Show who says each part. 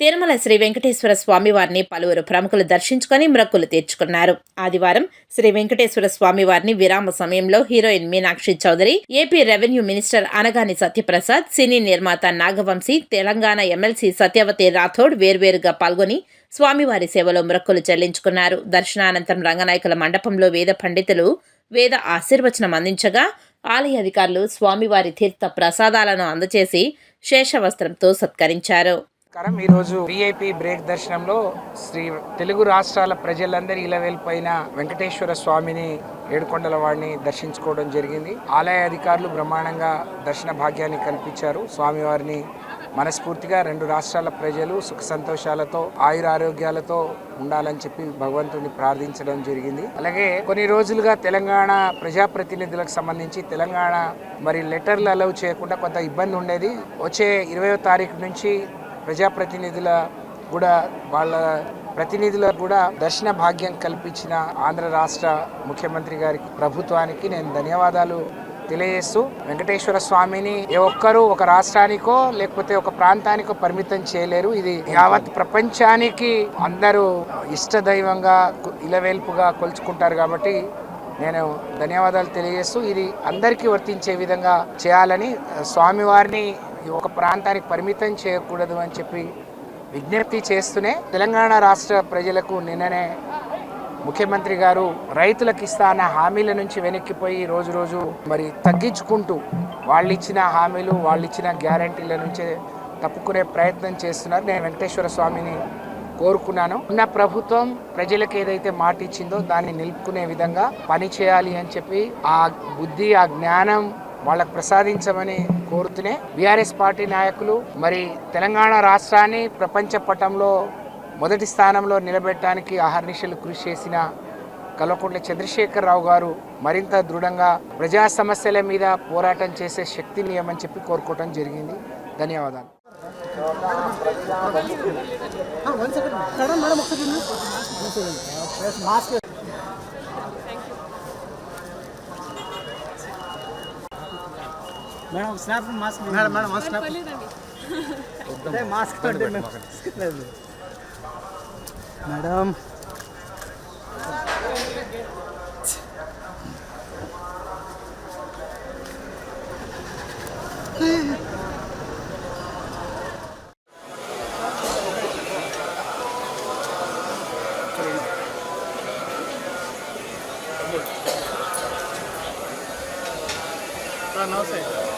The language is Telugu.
Speaker 1: తిరుమల శ్రీ వెంకటేశ్వర స్వామి వారిని పలువురు ప్రముఖులు దర్శించుకొని మ్రక్కులు తీర్చుకున్నారు. ఆదివారం శ్రీ వెంకటేశ్వర స్వామి వారిని విరామ సమయంలో heroine Meenakshi Chaudhary AP revenue minister Anagani Satyaprasad cine నిర్మాత నాగవంశీ తెలంగాణ ఎమ్మెల్సీ సత్యవతి రాథోడ్ వేర్వేరుగా పాల్గొని స్వామివారి సేవలో మ్రక్కులు చెల్లించుకున్నారు. దర్శనానంతరం రంగనాయకుల మండపంలో వేద పండితులు వేద ఆశీర్వచనం అందించగా ఆలయ అధికారులు స్వామివారి తీర్థ ప్రసాదాలను అందచేసి శేషవస్త్రంతో సత్కరించారు.
Speaker 2: నమస్కారం. ఈరోజు విఐపి బ్రేక్ దర్శనంలో శ్రీ తెలుగు రాష్ట్రాల ప్రజలందరి ఇలవేల్పైన వెంకటేశ్వర స్వామిని ఏడుకొండల వాడిని దర్శించుకోవడం జరిగింది. ఆలయ అధికారులు బ్రహ్మాండంగా దర్శన భాగ్యాన్ని కల్పించారు. స్వామివారిని మనస్ఫూర్తిగా రెండు రాష్ట్రాల ప్రజలు సుఖ సంతోషాలతో ఆయురారోగ్యాలతో ఉండాలని చెప్పి భగవంతుని ప్రార్థించడం జరిగింది. అలాగే కొన్ని రోజులుగా తెలంగాణ ప్రజాప్రతినిధులకు సంబంధించి తెలంగాణ మరి లెటర్లు అలౌ చేయకుండా కొంత ఇబ్బంది ఉండేది. వచ్చే ఇరవయో తారీఖు నుంచి ప్రజాప్రతినిధుల కూడా వాళ్ళ ప్రతినిధులకు కూడా దర్శన భాగ్యం కల్పించిన ఆంధ్ర రాష్ట్ర ముఖ్యమంత్రి గారికి ప్రభుత్వానికి నేను ధన్యవాదాలు తెలియజేస్తూ వెంకటేశ్వర స్వామిని ఏ ఒక్కరూ ఒక రాష్ట్రానికో లేకపోతే ఒక ప్రాంతానికో పరిమితం చేయలేరు. ఇది యావత్ ప్రపంచానికి అందరూ ఇష్ట దైవంగా ఇలవేల్పుగా కొలుచుకుంటారు కాబట్టి నేను ధన్యవాదాలు తెలియజేస్తూ ఇది అందరికీ వర్తించే విధంగా చేయాలని స్వామివారిని ఒక ప్రాంతానికి పరిమితం చేయకూడదు అని చెప్పి విజ్ఞప్తి చేస్తూనే తెలంగాణ రాష్ట్ర ప్రజలకు నిన్ననే ముఖ్యమంత్రి గారు రైతులకు ఇస్తా అన్న హామీల నుంచి వెనక్కిపోయి రోజు రోజు మరి తగ్గించుకుంటూ వాళ్ళు ఇచ్చిన హామీలు వాళ్ళు ఇచ్చిన గ్యారంటీల నుంచే తప్పుకునే ప్రయత్నం చేస్తున్నారు. నేను వెంకటేశ్వర స్వామిని కోరుకున్నాను. ఉన్న ప్రభుత్వం ప్రజలకు ఏదైతే మాట ఇచ్చిందో దాన్ని నిలుపుకునే విధంగా పని చేయాలి అని చెప్పి ఆ బుద్ధి ఆ జ్ఞానం వాళ్ళకు ప్రసాదించమని కోరుతూనే బీఆర్ఎస్ పార్టీ నాయకులు మరి తెలంగాణ రాష్ట్రాన్ని ప్రపంచ పటంలో మొదటి స్థానంలో నిలబెట్టడానికి అహర్నిశలు కృషి చేసిన కల్వకుంట్ల చంద్రశేఖరరావు గారు మరింత దృఢంగా ప్రజా సమస్యల మీద పోరాటం చేసే శక్తిని ఇవ్వమని చెప్పి కోరుకోవటం జరిగింది. ధన్యవాదాలు.
Speaker 3: Madam madam snap mask madam madam mask snap mask madam
Speaker 4: Para nós aí.